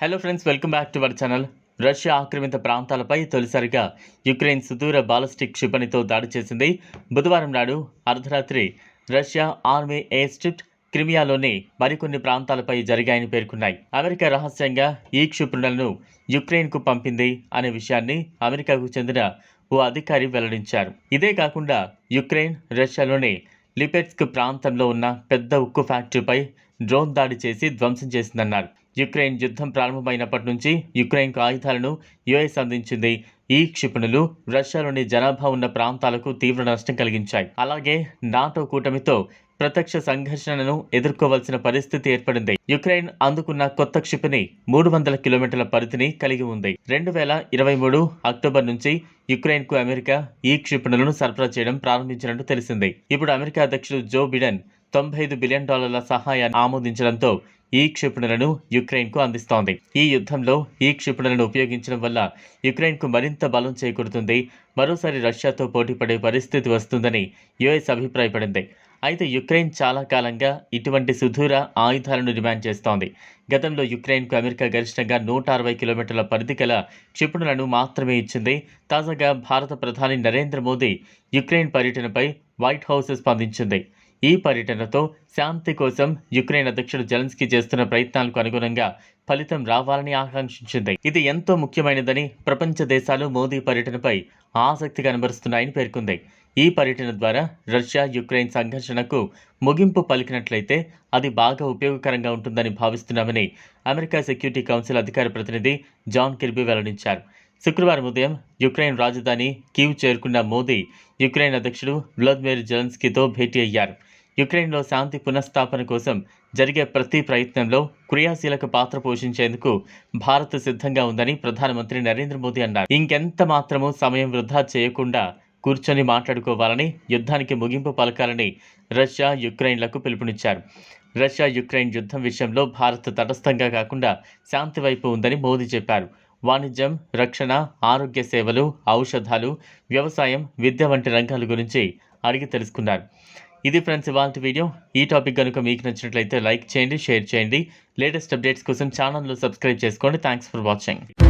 Hello friends welcome back to our channel Russia ఆక్రమిత ప్రాంతాలపై తొలిసారిగా యుక్రెయిన్ సుదూర బాలిస్టిక్ క్షిపణితో దాడి చేసింది. బుధవారం నాడు అర్ధరాత్రి రష్యా ఆర్మీ ఎయిర్ స్ట్రిప్ట్ క్రిమియాలోని మరికొన్ని ప్రాంతాలపై జరిగాయని పేర్కొన్నాయి. అమెరికా రహస్యంగా ఈ క్షిపణులను యుక్రెయిన్కు పంపింది అనే విషయాన్ని అమెరికాకు చెందిన ఓ అధికారి వెల్లడించారు. ఇదే కాకుండా యుక్రెయిన్ రష్యాలోని లిపెట్స్క్ ప్రాంతంలో ఉన్న పెద్ద ఉక్కు ఫ్యాక్టరీపై డ్రోన్ దాడి చేసి ధ్వంసం చేసిందన్నారు. యుక్రెయిన్ యుద్ధం ప్రారంభమైనప్పటి నుంచి యుక్రెయిన్కు ఆయుధాలను యుఎస్ అందించింది. ఈ క్షిపణులు రష్యాలోని జనాభా ఉన్న ప్రాంతాలకు తీవ్ర నష్టం కలిగించాయి. అలాగే నాటో కూటమితో ప్రత్యక్ష సంఘర్షణను ఎదుర్కోవాల్సిన పరిస్థితి ఏర్పడింది. యుక్రెయిన్ అందుకున్న కొత్త క్షిపణి మూడు వందల కిలోమీటర్ల పరిధిని కలిగి ఉంది. రెండు వేల ఇరవై మూడు అక్టోబర్ నుంచి యుక్రెయిన్కు అమెరికా ఈ క్షిపణులను సరఫరా చేయడం ప్రారంభించినట్టు తెలిసింది. ఇప్పుడు అమెరికా అధ్యక్షుడు జో బిడెన్ తొంభై ఐదు బిలియన్ డాలర్ల సహాయాన్ని ఆమోదించడంతో ఈ క్షిపణులను యుక్రెయిన్కు అందిస్తోంది. ఈ యుద్ధంలో ఈ క్షిపణులను ఉపయోగించడం వల్ల యుక్రెయిన్కు మరింత బలం చేకూరుతుంది. మరోసారి రష్యాతో పోటీపడే పరిస్థితి వస్తుందని యుఎస్ అభిప్రాయపడింది. అయితే యుక్రెయిన్ చాలా కాలంగా ఇటువంటి సుదూర ఆయుధాలను డిమాండ్ చేస్తోంది. గతంలో యుక్రెయిన్కు అమెరికా గరిష్టంగా నూట అరవై కిలోమీటర్ల పరిధి గల క్షిపణులను మాత్రమే ఇచ్చింది. తాజాగా భారత ప్రధాని నరేంద్ర మోదీ యుక్రెయిన్ పర్యటనపై వైట్ హౌస్ స్పందించింది. ఈ పర్యటనతో శాంతి కోసం యుక్రెయిన్ అధ్యక్షుడు జెలెన్స్కీ చేస్తున్న ప్రయత్నాలకు అనుగుణంగా ఫలితం రావాలని ఆకాంక్షించింది. ఇది ఎంతో ముఖ్యమైనదని ప్రపంచ దేశాలు మోదీ పర్యటనపై ఆసక్తి కనబరుస్తున్నాయని పేర్కొంది. ఈ పర్యటన ద్వారా రష్యా యుక్రెయిన్ సంఘర్షణకు ముగింపు పలికినట్లయితే అది బాగా ఉపయోగకరంగా ఉంటుందని భావిస్తున్నామని అమెరికా సెక్యూరిటీ కౌన్సిల్ అధికార ప్రతినిధి జాన్ కిర్బీ వెల్లడించారు. శుక్రవారం ఉదయం యుక్రెయిన్ రాజధాని కీవ్ చేరుకున్న మోదీ యుక్రెయిన్ అధ్యక్షుడు వ్లాదిమిర్ జెలెన్స్కీతో భేటీ అయ్యారు. యుక్రెయిన్లో శాంతి పునఃస్థాపన కోసం జరిగే ప్రతి ప్రయత్నంలో క్రియాశీలక పాత్ర పోషించేందుకు భారత్ సిద్ధంగా ఉందని ప్రధానమంత్రి నరేంద్ర మోదీ అన్నారు. ఇంకెంత మాత్రమూ సమయం వృధా చేయకుండా కూర్చొని మాట్లాడుకోవాలని యుద్ధానికి ముగింపు పలకాలని రష్యా యుక్రెయిన్లకు పిలుపునిచ్చారు. రష్యా యుక్రెయిన్ యుద్ధం విషయంలో భారత్ తటస్థంగా కాకుండా శాంతి వైపు ఉందని మోదీ చెప్పారు. వాణిజ్యం రక్షణ ఆరోగ్య సేవలు ఔషధాలు వ్యవసాయం విద్య వంటి రంగాల గురించి అడిగి తెలుసుకున్నారు. ఇది ఫ్రెండ్స్ ఇవాళ వీడియో. ఈ టాపిక్ కనుక మీకు నచ్చినట్లయితే లైక్ చేయండి షేర్ చేయండి. లేటెస్ట్ అప్డేట్స్ కోసం ఛానల్లో సబ్స్క్రైబ్ చేసుకోండి. Thanks for watching.